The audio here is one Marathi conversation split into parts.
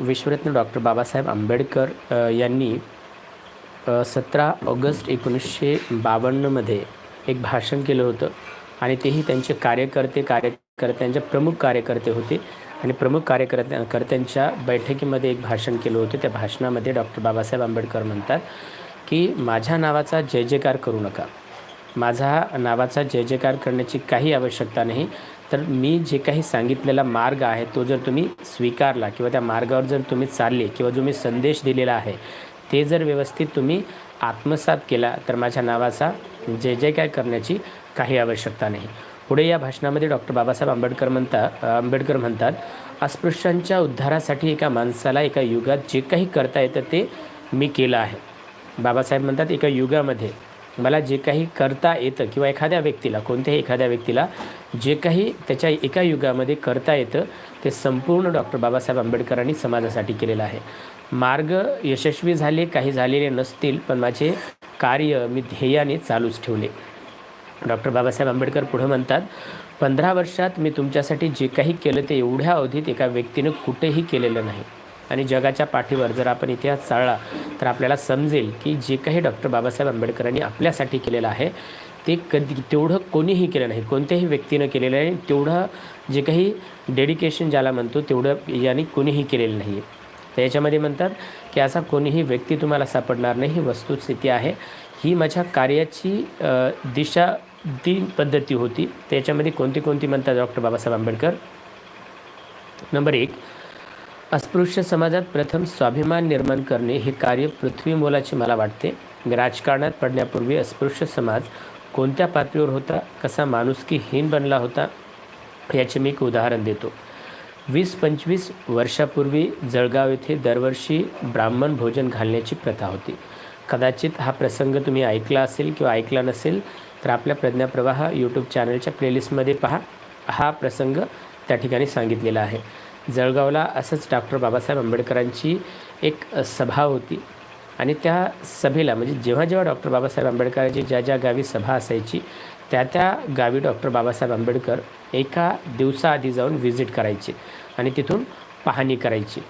विश्वरत्न डॉक्टर बाबासाहेब आंबेडकर यांनी सतरा ऑगस्ट एकोणीसशे बावन्नमध्ये एक भाषण केलं होतं आणि तेही त्यांचे कार्यकर्ते कार्यकर्त्यांचे प्रमुख कार्यकर्ते होते आणि प्रमुख कार्यकर्त्या कर्त्यांच्या बैठकीमध्ये एक भाषण केलं होतं. त्या भाषणामध्ये डॉक्टर बाबासाहेब आंबेडकर म्हणतात की माझ्या नावाचा जय जयकार करू नका. माझा नावाचा जय जयकार करण्याची काही आवश्यकता नाही. तर मी जे काही सांगितलेला मार्ग आहे तो जर तुम्ही स्वीकारला किंवा त्या मार्गावर जर तुम्ही चालले किंवा जो मी संदेश दिलेला आहे ते जर व्यवस्थित तुम्ही आत्मसात केला तर माझ्या नावाचा जे जे काय करण्याची काही आवश्यकता नाही. पुढे या भाषणामध्ये डॉक्टर बाबासाहेब आंबेडकर म्हणता आंबेडकर म्हणतात अस्पृश्यांच्या उद्धारासाठी एका माणसाला एका युगात जे काही करता येतं ते मी केलं आहे. बाबासाहेब म्हणतात एका युगामध्ये मला जे काही करता येतं किंवा एखाद्या व्यक्तीला कोणत्याही एखाद्या व्यक्तीला जे काही त्याच्या एका युगामध्ये करता येतं ते संपूर्ण डॉक्टर बाबासाहेब आंबेडकरांनी समाजासाठी केलेलं आहे. मार्ग यशस्वी झाले काही झालेले नसतील पण माझे कार्य मी ध्येयाने चालूच ठेवले. डॉक्टर बाबासाहेब आंबेडकर पुढं म्हणतात पंधरा वर्षात मी तुमच्यासाठी जे काही केलं ते एवढ्या अवधीत एका व्यक्तीनं कुठेही केलेलं नाही. आणि जगाच्या पाठीवर जर आपण इतिहास चाळला तर आपल्याला समजेल की जे काही डॉक्टर बाबासाहेब आंबेडकरांनी आपल्यासाठी केलेलं आहे ते कधी तेवढं कोणीही केलं नाही. कोणत्याही व्यक्तीनं केलेलं आहे तेवढं जे काही डेडिकेशन ज्याला म्हणतो तेवढं याने कोणीही केलेलं नाही आहे तर याच्यामध्ये म्हणतात की असा कोणीही व्यक्ती तुम्हाला सापडणार नाही ही वस्तुस्थिती आहे. ही माझ्या कार्याची दिशा ती पद्धती होती. त्याच्यामध्ये कोणती कोणती म्हणतात डॉक्टर बाबासाहेब आंबेडकर? नंबर एक अस्पृश्य समाजात प्रथम स्वाभिमान निर्माण करणे हे कार्य पृथ्वी मोलाचे मला वाटते. मी राजकारणात पडण्यापूर्वी अस्पृश्य समाज कोणत्या पातळीवर होता? कसा माणुसकीहीन बनला होता? याचे मी एक उदाहरण देतो. वीस पंचवीस वर्षापूर्वी जळगाव येथे दरवर्षी ब्राह्मण भोजन घालण्याची प्रथा होती. कदाचित हा प्रसंग तुम्ही ऐकला असेल किंवा ऐकला नसेल तर आपल्या प्रज्ञाप्रवाह यूट्यूब चॅनलच्या प्लेलिस्टमध्ये पहा. हा प्रसंग त्या ठिकाणी सांगितलेला आहे. जळगावला असंच डॉक्टर बाबासाहेब आंबेडकरांची एक सभा होती. आणि त्या सभेला म्हणजे जेव्हा जेव्हा डॉक्टर बाबासाहेब आंबेडकरांची ज्या ज्या गावी सभा असायची त्या त्या गावी डॉक्टर बाबासाहेब आंबेडकर एका दिवसाआधी जाऊन व्हिजिट करायचे आणि तिथून पाहणी करायची.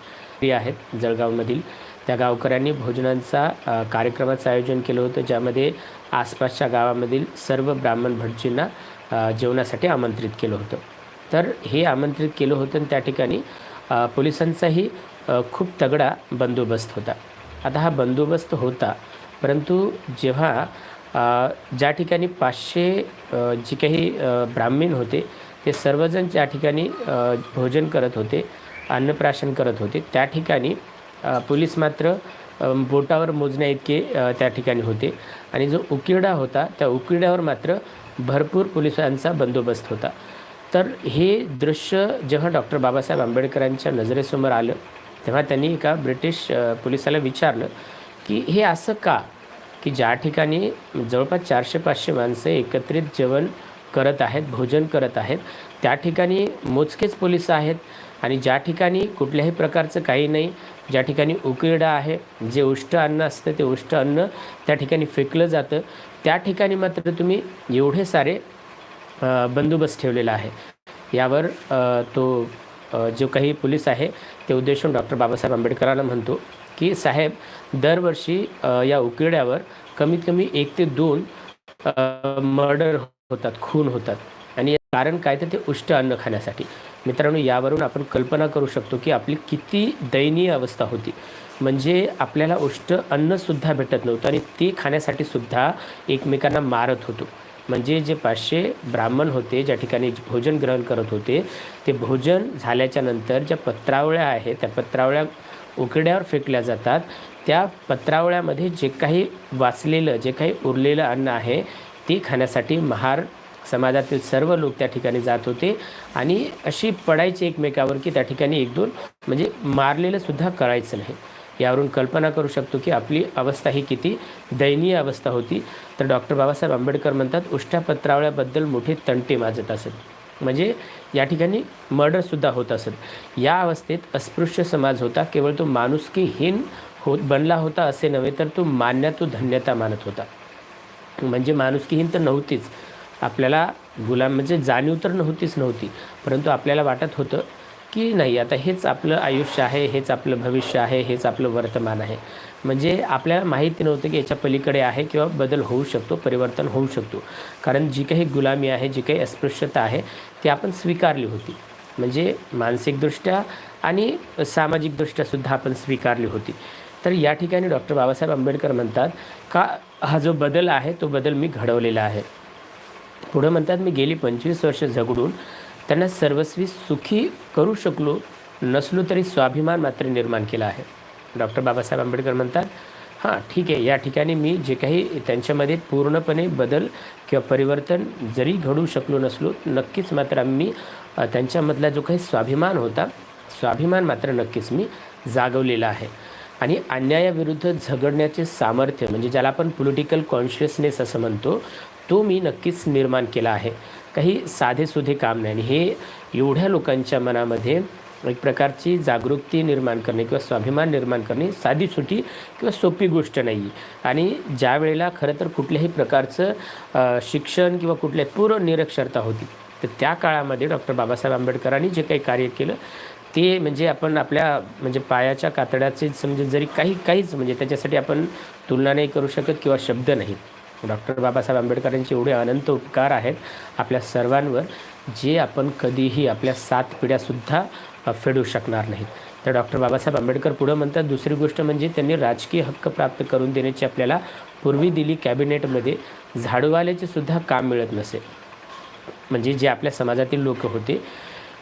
ते आहेत जळगावमधील. त्या गावकऱ्यांनी भोजनांचा कार्यक्रमाचं आयोजन केलं होतं ज्यामध्ये आसपासच्या गावामधील सर्व ब्राह्मण भटजींना जेवणासाठी आमंत्रित केलं होतं. तर हे आमंत्रित केलं होतं आणि त्या ठिकाणी पोलिसांचाही खूप तगडा बंदोबस्त होता. आता हा बंदोबस्त होता परंतु जेव्हा ज्या ठिकाणी पाचशे जे जी काही ब्राह्मीण होते ते सर्वजण ज्या ठिकाणी भोजन करत होते अन्नप्राशन करत होते त्या ठिकाणी पोलीस मात्र बोटावर मोजण्या इतके त्या ठिकाणी होते. आणि जो उकिरडा होता त्या उकिरड्यावर मात्र भरपूर पोलिसांचा बंदोबस्त होता. तर हे दृश्य जेव्हा डॉक्टर बाबासाहेब आंबेडकरांच्या नजरेसमोर आलं तेव्हा त्यांनी एका ब्रिटिश पोलिसाला विचारलं की हे असं का? की ज्या ठिकाणी जवळपास चारशे पाचशे माणसं एकत्रित जेवण करत आहेत भोजन करत आहेत त्या ठिकाणी मोजकेच पोलीस आहेत आणि ज्या ठिकाणी कुठल्याही प्रकारचं काही नाही ज्या ठिकाणी उकिरडा आहे जे उष्ट अन्न असतं ते उष्ट अन्न त्या ठिकाणी फेकलं जातं त्या ठिकाणी मात्र तुम्ही एवढे सारे बंदोबस्त ठेवलेला आहे. यावर तो जो काही पोलीस आहे ते उद्देशून डॉक्टर बाबासाहेब आंबेडकरांना म्हणतो की साहेब दरवर्षी या उकिरड्यावर कमीत कमी एक ते दोन मर्डर होतात खून होतात. आणि कारण काय तर ते उष्ट अन्न खाण्यासाठी. मित्रांनो यावरून आपण कल्पना करू शकतो की आपली किती दयनीय अवस्था होती. म्हणजे आपल्याला उष्ट अन्नसुद्धा भेटत नव्हतं आणि ते खाण्यासाठी सुद्धा एकमेकांना मारत होतो. म्हणजे जे पाचशे ब्राह्मण होते ज्या ठिकाणी भोजन ग्रहण करत होते ते भोजन झाल्याच्यानंतर ज्या पत्रावळ्या आहेत त्या पत्रावळ्या उकड्यावर फेकल्या जातात. त्या पत्रावळ्यामध्ये जे काही वाचलेलं जे काही उरलेलं अन्न आहे ते खाण्यासाठी महार समाजातील सर्व लोक त्या ठिकाणी जात होते आणि अशी पडायची एकमेकावर की त्या ठिकाणी एक दोन म्हणजे मारलेलं सुद्धा कळायचं नाही. यावरून कल्पना करू शकतो की आपली अवस्था ही किती दयनीय अवस्था होती. तर डॉक्टर बाबासाहेब आंबेडकर म्हणतात उष्ट्या पत्रावळ्याबद्दल मोठे तंटे माजत असत. म्हणजे या ठिकाणी मर्डरसुद्धा होत असत. या अवस्थेत अस्पृश्य समाज होता. केवळ तो माणुसकीहीन होत बनला होता असे नव्हे तर तो मान्य तो धन्यता मानत होता. म्हणजे माणुसकीहीन तर नव्हतीच. आपल्याला गुलाम म्हणजे जाणीव तर नव्हतीच नव्हती. परंतु आपल्याला वाटत होतं की नाही. आता हेच आपलं आयुष्य आहे हेच आपलं भविष्य आहे हेच आपलं वर्तमान आहे. म्हणजे आपल्याला माहिती नव्हतं की याच्या पलीकडे आहे किंवा बदल होऊ शकतो परिवर्तन होऊ शकतो. कारण जी काही गुलामी आहे जी काही अस्पृश्यता आहे ती आपण स्वीकारली होती. म्हणजे मानसिकदृष्ट्या आणि सामाजिकदृष्ट्यासुद्धा आपण स्वीकारली होती. तर या ठिकाणी डॉक्टर बाबासाहेब आंबेडकर म्हणतात का हा जो बदल आहे तो बदल मी घडवलेला आहे. पुढं म्हणतात मी गेली पंचवीस वर्ष झगडून त्यांना सर्वस्वी सुखी करू शकलो नसलो तरी स्वाभिमान मात्र निर्माण केला आहे. डॉक्टर बाबासाहेब आंबेडकर म्हणतात हां ठीक आहे. या ठिकाणी मी जे काही त्यांच्यामध्ये पूर्णपणे बदल किंवा परिवर्तन जरी घडू शकलो नसलो नक्कीच मात्र आम्ही त्यांच्यामधला जो काही स्वाभिमान होता स्वाभिमान मात्र नक्कीच मी जागवलेला आहे. आणि अन्यायाविरुद्ध झगडण्याचे सामर्थ्य म्हणजे ज्याला आपण पॉलिटिकल कॉन्शियसनेस असं म्हणतो तो मी नक्कीच निर्माण केला आहे. काही साधेसुधे काम नाही आणि हे एवढ्या लोकांच्या मनामध्ये एक प्रकारची जागरूकती निर्माण करणे किंवा स्वाभिमान निर्माण करणे साधी सुटी किंवा सोपी गोष्ट नाही. आणि ज्या वेळेला खरं तर कुठल्याही प्रकारचं शिक्षण किंवा कुठल्या पूर्ण निरक्षरता होती तर त्या काळामध्ये डॉक्टर बाबासाहेब आंबेडकरांनी जे काही कार्य केलं ते म्हणजे आपण आपल्या म्हणजे पायाच्या कातड्याचेच म्हणजे जरी काही काहीच म्हणजे त्याच्यासाठी आपण तुलना नाही करू शकत किंवा शब्द नाहीत डॉक्टर बाबासाहेब आंबेडकरांचे एवढे अनंत उपकार आहेत आपल्या सर्वांवर जे आपण कधीही आपल्या सात पिढ्यासुद्धा फेडू शकणार नाहीत. तर डॉक्टर बाबासाहेब आंबेडकर पुढं म्हणतात दुसरी गोष्ट म्हणजे त्यांनी राजकीय हक्क प्राप्त करून देण्याची आपल्याला पूर्वी दिली कॅबिनेटमध्ये झाडूवाल्याचे सुद्धा काम मिळत नसे. म्हणजे जे आपल्या समाजातील लोक होते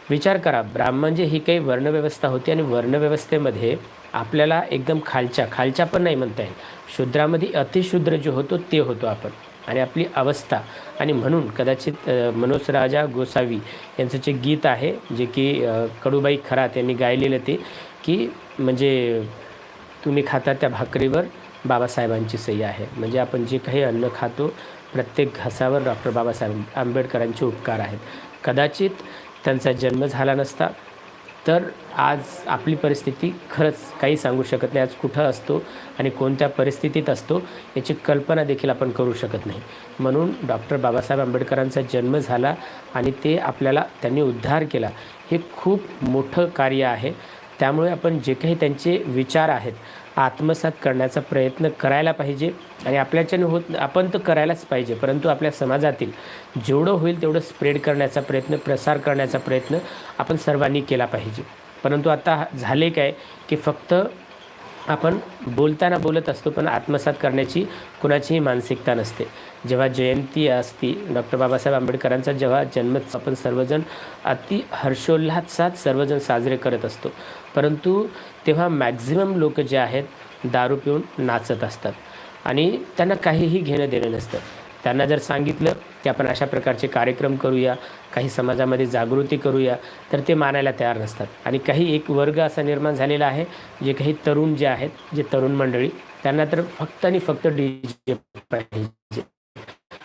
विचार करा ब्राह्मण जे ही काही वर्णव्यवस्था होती आणि वर्णव्यवस्थेमध्ये आपल्याला एकदम खालच्या खालच्या पण नाही म्हणता येईल. शूद्रामध्ये अतिशूद्र जे होतो ते होतो आपण. आणि आपली अवस्था. आणि म्हणून कदाचित मनोज राजा गोसावी यांचं जे गीत आहे जे की कडूबाई खरात यांनी गायलेलं ते की म्हणजे तुम्ही खाता त्या भाकरीवर बाबासाहेबांची सही आहे. म्हणजे आपण जे काही अन्न खातो प्रत्येक घासावर डॉक्टर बाबासाहेब आंबेडकरांचे उपकार आहेत. कदाचित त्यांचा जन्म झाला नसता तर आज आपली परिस्थिती खरंच काही सांगू शकत नाही. आज कुठं असतो आणि कोणत्या परिस्थितीत असतो याची कल्पना देखील आपण करू शकत नाही. म्हणून डॉक्टर बाबासाहेब आंबेडकरांचा जन्म झाला आणि ते आपल्याला त्यांनी उद्धार केला हे खूप मोठं कार्य आहे. त्यामुळे आपण जे काही त्यांचे विचार आहेत आत्मसात करण्याचा प्रयत्न करायला पाहिजे आणि आपल्याच्याने होत आपण तर करायलाच पाहिजे परंतु आपल्या समाजातील जेवढं होईल तेवढं स्प्रेड करण्याचा प्रयत्न प्रसार करण्याचा प्रयत्न आपण सर्वांनी केला पाहिजे. परंतु आता झाले काय की फक्त आपण बोलताना बोलत असतो पण आत्मसात करण्याची कुणाचीही मानसिकता नसते. जेव्हा जयंती असती डॉक्टर बाबासाहेब आंबेडकरांचा जेव्हा जन्म आपण सर्वजण अति हर्षोल्हासात सर्वजण साजरे करत असतो. परंतु तेव्हा मॅक्झिमम लोक जे आहेत दारू पिऊन नाचत असतात. आणि त्यांना काहीही घेणं देणं नसतं. त्यांना जर सांगितलं की आपण अशा प्रकारचे कार्यक्रम करूया काही समाजामध्ये जागृती करूया तर ते मानायला तयार नसतात. आणि काही एक वर्ग असा निर्माण झालेला आहे जे काही तरुण जे आहेत जे तरुण मंडळी त्यांना तर फक्त आणि फक्त डी जे पाहिजे.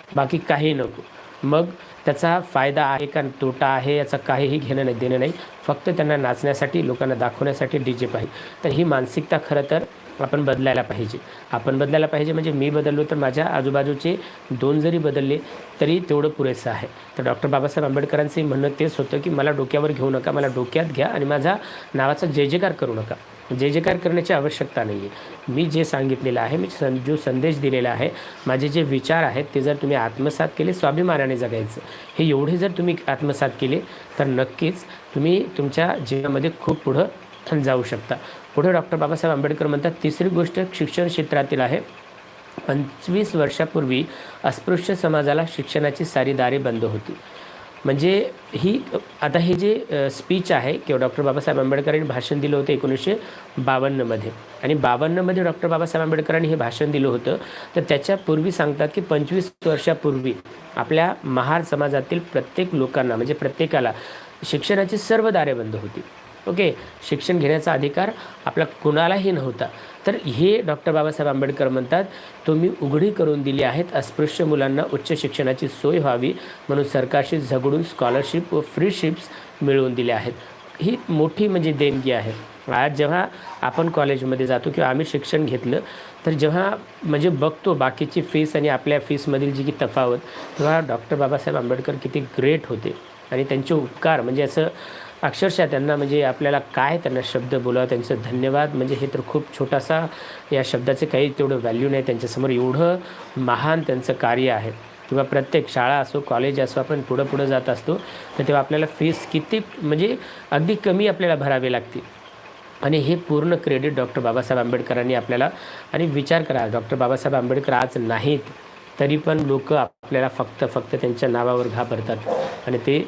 बाकी काही नको. मग त्याचा फायदा आहे का तोटा आहे याचा काहीही घेणं नाही देणं नाही. फक्त त्यांना नाचण्यासाठी लोकांना दाखवण्यासाठी डी जे पाहिजे. तर ही मानसिकता खरं तर आपण बदलायला पाहिजे. आपण बदलायला पाहिजे म्हणजे मी बदललो तर माझ्या आजूबाजूचे दोन जरी बदलले तरी तेवढं पुरेसं आहे. तर डॉक्टर बाबासाहेब आंबेडकरांचंही म्हणणं तेच होतं की मला डोक्यावर घेऊ नका मला डोक्यात घ्या आणि माझा नावाचा जय जयकार करू नका. जय जयकार करण्याची आवश्यकता नाही आहे मी जे सांगितलेलं आहे मी सं जो संदेश दिलेला आहे माझे जे विचार आहेत ते जर तुम्ही आत्मसात केले स्वाभिमानाने जगायचं. हे एवढे जर तुम्ही आत्मसात केले तर नक्कीच तुम्ही तुमच्या जीवनामध्ये खूप पुढं जाऊ शकता. पुढे डॉक्टर बाबासाहेब आंबेडकर म्हणतात तिसरी गोष्ट शिक्षण क्षेत्रातील आहे. पंचवीस वर्षापूर्वी अस्पृश्य समाजाला शिक्षणाची सारी दारे बंद होती. म्हणजे ही आता हे जे स्पीच आहे किंवा डॉक्टर बाबासाहेब आंबेडकरांनी भाषण दिलं होतं एकोणीसशे बावन्नमध्ये. आणि बावन्नमध्ये डॉक्टर बाबासाहेब आंबेडकरांनी हे भाषण दिलं होतं. तर त्याच्यापूर्वी सांगतात की पंचवीस वर्षापूर्वी आपल्या महार समाजातील प्रत्येक लोकांना म्हणजे प्रत्येकाला शिक्षणाची सर्व दारे बंद होती. ओके शिक्षण घेण्याचा अधिकार आपला कुणालाही नव्हता. तर हे डॉक्टर बाबासाहेब आंबेडकर म्हणतात तुम्ही उघडी करून दिली आहेत अस्पृश्य मुलांना उच्च शिक्षणाची सोय व्हावी म्हणून सरकारशी झगडून स्कॉलरशिप व फ्रीशिप्स मिळवून दिल्या आहेत. ही मोठी म्हणजे देणगी आहे. आज जेव्हा आपण कॉलेजमध्ये जातो किंवा आम्ही शिक्षण घेतलं तर जेव्हा म्हणजे बघतो बाकीची फीस आणि आपल्या फीसमधील जी की तफावत तेव्हा डॉक्टर बाबासाहेब आंबेडकर किती ग्रेट होते आणि त्यांचे उपकार म्हणजे असं अक्षरशः त्यांना म्हणजे आपल्याला काय त्यांना शब्द बोलावं त्यांचं धन्यवाद. म्हणजे हे तर खूप छोटासा या शब्दाचे काही तेवढं व्हॅल्यू नाही त्यांच्यासमोर. एवढं महान त्यांचं कार्य आहे. किंवा प्रत्येक शाळा असो कॉलेज असो आपण पुढं पुढं जात असतो तर तेव्हा आपल्याला फीस किती म्हणजे अगदी कमी आपल्याला भरावी लागते आणि हे पूर्ण क्रेडिट डॉक्टर बाबासाहेब आंबेडकरांनी आपल्याला आणि विचार करा डॉक्टर बाबासाहेब आंबेडकर आज नाहीत तरी पण लोक आपल्याला फक्त फक्त त्यांच्या नावावर घाबरतात. आणि ते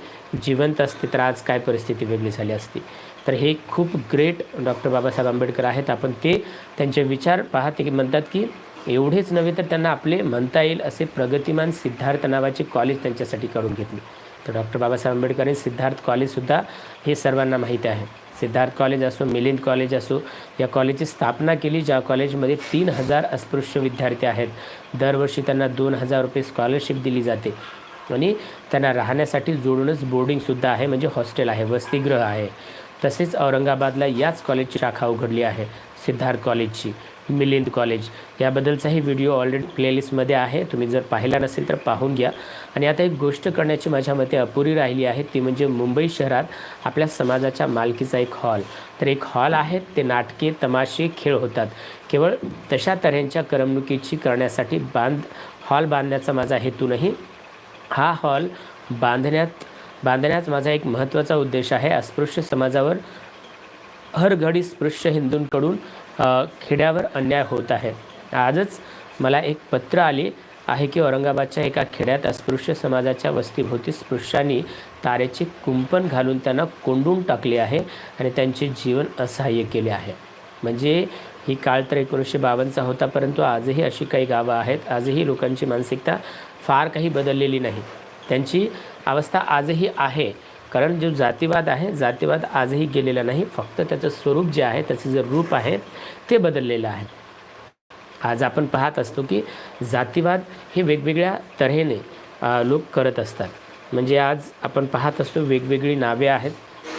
जिवंत असते तर आज काय परिस्थिती वेगळी झाली असती? तर हे खूप ग्रेट डॉक्टर बाबासाहेब आंबेडकर आहेत. आपण ते त्यांचे विचार पाहते की म्हणतात की एवढेच नव्हे तर त्यांना आपले म्हणता येईल असे प्रगतिमान सिद्धार्थ नावाचे कॉलेज त्यांच्यासाठी काढून घेतले. तर डॉक्टर बाबासाहेब आंबेडकर सिद्धार्थ कॉलेजसुद्धा हे सर्वांना माहिती आहे. सिद्धार्थ कॉलेज असो मिलिंद कॉलेज असो या कॉलेजची स्थापना केली ज्या कॉलेजमध्ये तीन हजार अस्पृश्य विद्यार्थी आहेत. दरवर्षी त्यांना दोन हजार रुपये स्कॉलरशिप दिली जाते. आणि त्यांना राहण्यासाठी जोडूनच बोर्डिंगसुद्धा आहे म्हणजे हॉस्टेल आहे वसतिगृह आहे. तसेच औरंगाबादला याच कॉलेजची शाखा उघडली आहे सिद्धार्थ कॉलेजची मिलिंद कॉलेज याबद्दलचाही व्हिडिओ ऑलरेडी प्लेलिस्टमध्ये आहे. तुम्ही जर पाहिला नसेल तर पाहून घ्या. आणि आता एक गोष्ट करण्याची माझ्या मते अपुरी राहिली आहे ती म्हणजे मुंबई शहरात आपल्या समाजाच्या मालकीचा एक हॉल तर एक हॉल आहे ते नाटके तमाशे खेळ होतात. केवळ तशा तऱ्हेच्या करमणुकीची करण्यासाठी बांध हॉल बांधण्याचा माझा हेतू नाही. हा हॉल बांधण्यात बांधण्यात माझा एक महत्त्वाचा उद्देश आहे. अस्पृश्य समाजावर हरघडी स्पृश्य हिंदूंकडून खेड्यावर अन्याय होत आहे. आजच मला एक पत्र आले आहे की औरंगाबादच्या एका खेड्यात अस्पृश्य समाजाच्या वस्तीभोवती स्पृश्यांनी तारेचे कुंपण घालून त्यांना कोंडून टाकले आहे आणि त्यांचे जीवन असहाय्य केले आहे. म्हणजे ही काळ तर एकोणीसशे बावन्नचा होता परंतु आजही अशी काही गावं आहेत. आजही लोकांची मानसिकता फार काही बदललेली नाही. त्यांची अवस्था आजही आहे. कारण जो जातीवाद आहे जातीवाद आजही गेलेला नाही. फक्त त्याचं स्वरूप जे आहे त्याचं जे रूप आहे ते बदललेलं आहे. आज आपण पाहत असतो की जातीवाद हे वेगवेगळ्या तऱ्हेने लोक करत असतात. म्हणजे आज आपण पाहत असतो वेगवेगळी नावे आहेत.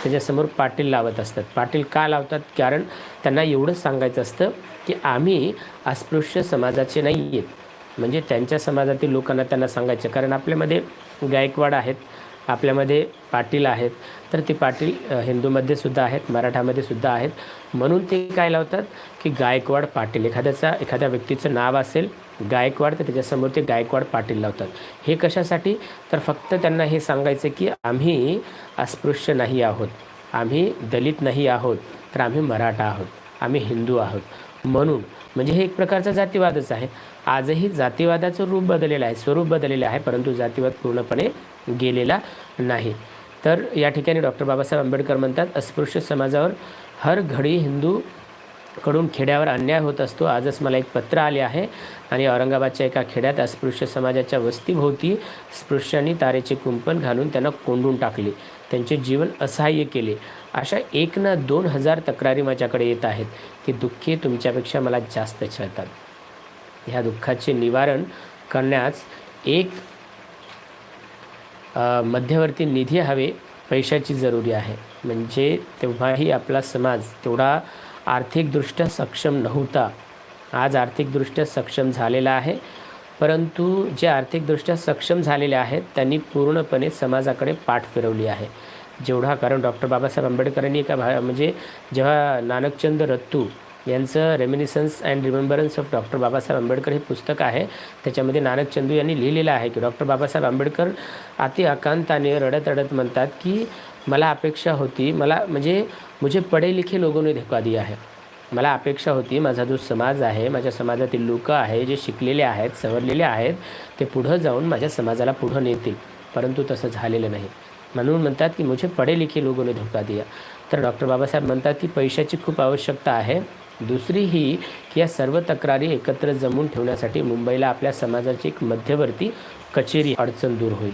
त्याच्यासमोर पाटील लावत असतात. पाटील का लावतात? कारण त्यांना एवढंच सांगायचं असतं की आम्ही अस्पृश्य समाजाचे नाही आहेत म्हणजे त्यांच्या समाजातील लोकांना त्यांना सांगायचं. कारण आपल्यामध्ये गायकवाड आहेत आपल्यामध्ये पाटील आहेत तर ते पाटील हिंदूमध्ये सुद्धा आहेत मराठामध्ये सुद्धा आहेत. म्हणून ते काय लावतात की गायकवाड पाटील. एखाद्याचा एखाद्या व्यक्तीचं नाव असेल गायकवाड तर त्याच्यासमोर ते गायकवाड पाटील लावतात. हे कशासाठी? तर फक्त त्यांना हे सांगायचं की आम्ही अस्पृश्य नाही आहोत आम्ही दलित नाही आहोत तर आम्ही मराठा आहोत. आम्ही हिंदू आहोत. म्हणून म्हणजे हे एक प्रकारचा जातीवादच आहे. आजही जातीवादाचं रूप बदललेलं आहे स्वरूप बदललेलं आहे परंतु जातीवाद पूर्णपणे गेलेला नाही. तर या ठिकाणी डॉक्टर बाबासाहेब आंबेडकर म्हणतात अस्पृश्य समाजावर हर घडी हिंदू कडून खेड्यावर अन्याय होत असतो. आजच मला एक पत्र आले आहे आणि औरंगाबादच्या एका खेड्यात अस्पृश्य समाजाच्या वस्तीभोवती स्पृश्यांनी तारेचे कुंपण घालून त्यांना कोंडून टाकले. त्यांचे जीवन असहाय्य केले. अशा एक ना दोन हजार तक्रारी माझ्याकडे येत आहेत की दुःखे तुमच्यापेक्षा मला जास्त छळतात. ह्या दुःखाचे निवारण करण्यास एक मध्यवर्ती निधी हवे पैशाची जरुरी आहे. म्हणजे तेव्हाही आपला समाज तेवढा आर्थिकदृष्ट्या सक्षम नव्हता. आज आर्थिकदृष्ट्या सक्षम झालेला आहे. परंतु जे आर्थिकदृष्ट्या सक्षम झालेले आहेत त्यांनी पूर्णपणे समाजाकडे पाठ फिरवली आहे. जेवढा कारण डॉक्टर बाबासाहेब आंबेडकरांनी एका भा म्हणजे जेव्हा नानकचंद रत्तू यांचं reminiscences and remembrances of doctor Babasaheb Ambedkar हे पुस्तक आहे त्याच्यामध्ये नानक चंदू यांनी लिहिलेलं आहे की डॉक्टर बाबासाहेब आंबेडकर अति आकांताने रडत रडत म्हणतात की मला अपेक्षा होती मला म्हणजे मुझे पढे लिखे लोगोने धोका दिया आहे मला अपेक्षा होती माझा जो समाज आहे माझ्या समाजातील लोक आहे जे शिकलेले आहेत सवरलेले आहेत ते पुढं जाऊन माझ्या समाजाला पुढं नेतील. परंतु तसं झालेलं नाही. म्हणून म्हणतात की मुझे पढे लिखे लोगोने धोका दिया. तर डॉक्टर बाबासाहेब म्हणतात की पैशाची खूप आवश्यकता आहे. दुसरी ही की या सर्व तक्रारी एकत्र जमून ठेवण्यासाठी मुंबईला आपल्या समाजाची एक मध्यवर्ती कचेरी अडचण दूर होईल.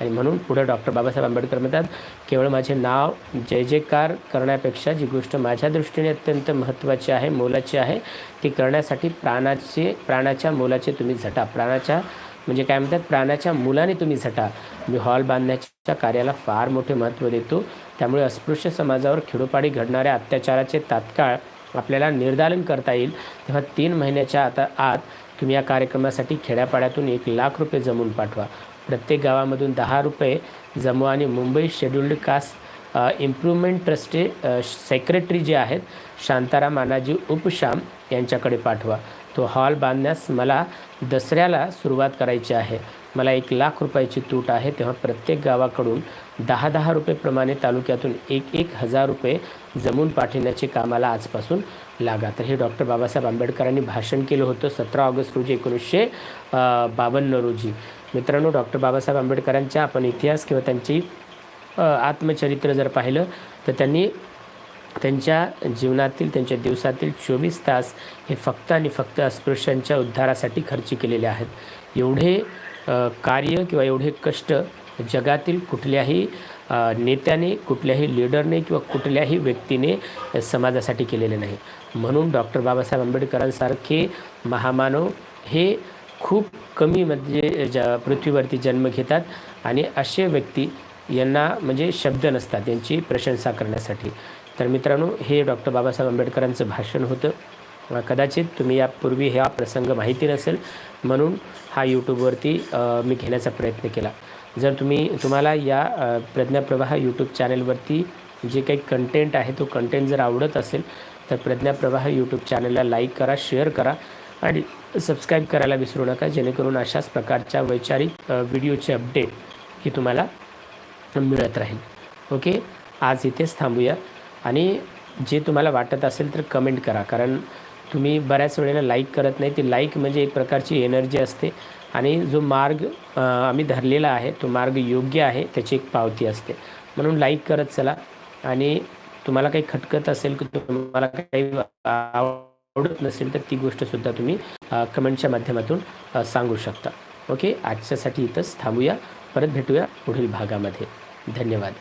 आणि म्हणून पुढे डॉक्टर बाबासाहेब आंबेडकर म्हणतात केवळ माझे नाव जय जयकार करण्यापेक्षा जी गोष्ट माझ्या दृष्टीने अत्यंत महत्त्वाची आहे मोलाची आहे ती करण्यासाठी प्राणाचे प्राणाच्या मोलाचे तुम्ही झटा. प्राणाच्या म्हणजे काय म्हणतात? प्राणाच्या मुलाने तुम्ही झटा. मी हॉल बांधण्याची बांधण्याच्या कार्याला फार मोठे महत्त्व देतो. त्यामुळे अस्पृश्य समाजावर खेडोपाडी घडणाऱ्या अत्याचाराचे तात्काळ आपल्याला निर्धारण करता येईल. तेव्हा तीन महिन्याच्या आता आत तुम्ही या कार्यक्रमासाठी खेड्यापाड्यातून एक लाख रुपये जमून पाठवा. प्रत्येक गावामधून दहा रुपये जमवा आणि मुंबई शेड्युल्ड कास्ट इम्प्रूव्हमेंट ट्रस्टचे सेक्रेटरी जे आहेत शांताराम मानाजी उपशाम यांच्याकडे पाठवा. तो हॉल बांधण्यास मला दसऱ्याला सुरुवात करायची आहे. मला एक लाख रुपयाची तूट आहे तेव्हा प्रत्येक गावाकडून दहा दहा रुपयेप्रमाणे तालुक्यातून एक एक हजार रुपये जमून पाठवण्याचे कामाला आजपासून लागा तर हे डॉक्टर बाबासाहेब आंबेडकरांनी भाषण केलं होतं सतरा ऑगस्ट रोजी एकोणीसशे बावन्न रोजी. मित्रांनो डॉक्टर बाबासाहेब आंबेडकरांच्या आपण इतिहास किंवा त्यांची आत्मचरित्र जर पाहिलं तर त्यांनी त्यांच्या जीवनातील त्यांच्या दिवसातील चोवीस तास हे फक्त आणि फक्त अस्पृश्यांच्या उद्धारासाठी खर्च केलेले आहेत. एवढे कार्य किंवा एवढे कष्ट जगातील कुठल्याही नेत्याने कुठल्याही लीडरने किंवा कुठल्याही व्यक्तीने समाजासाठी केलेले नाही. म्हणून डॉक्टर बाबासाहेब आंबेडकरांसारखे महामानव हे खूप कमी म्हणजे ज पृथ्वीवरती जन्म घेतात आणि असे व्यक्ती यांना म्हणजे शब्द नसतात यांची प्रशंसा करण्यासाठी. तर मित्रांनो हे डॉक्टर बाबासाहेब आंबेडकरांचं भाषण होतं. कदाचित तुम्ही यापूर्वी हा प्रसंग माहिती नसेल म्हणून हा यूट्यूबवरती मी घेण्याचा प्रयत्न केला. जर तुम्ही तुम्हाला या प्रज्ञाप्रवाह यूट्यूब चॅनलवरती जे काही कंटेंट आहे तो कंटेंट जर आवडत असेल तर प्रज्ञाप्रवाह यूट्यूब चॅनलला लाईक करा शेअर करा आणि सबस्क्राईब करायला विसरू नका. जेणेकरून अशाच प्रकारच्या वैचारिक व्हिडिओचे अपडेट ही तुम्हाला मिळत राहील. ओके? आज इथेच थांबूया. आणि जे तुम्हाला वाटत असेल तर कमेंट करा. कारण तुम्ही बऱ्याच वेळेला लाईक करत नाही. ती लाईक म्हणजे एक प्रकारची एनर्जी असते. आणि जो मार्ग आम्ही धरलेला आहे तो मार्ग योग्य आहे त्याची एक पावती असते. म्हणून लाईक करत चला. आणि तुम्हाला काही खटकत असेल की तुम्हाला काही आवडत नसेल तर ती गोष्टसुद्धा तुम्ही कमेंटच्या माध्यमातून सांगू शकता. ओके आजच्यासाठी इथंच थांबूया. परत भेटूया पुढील भागामध्ये. धन्यवाद.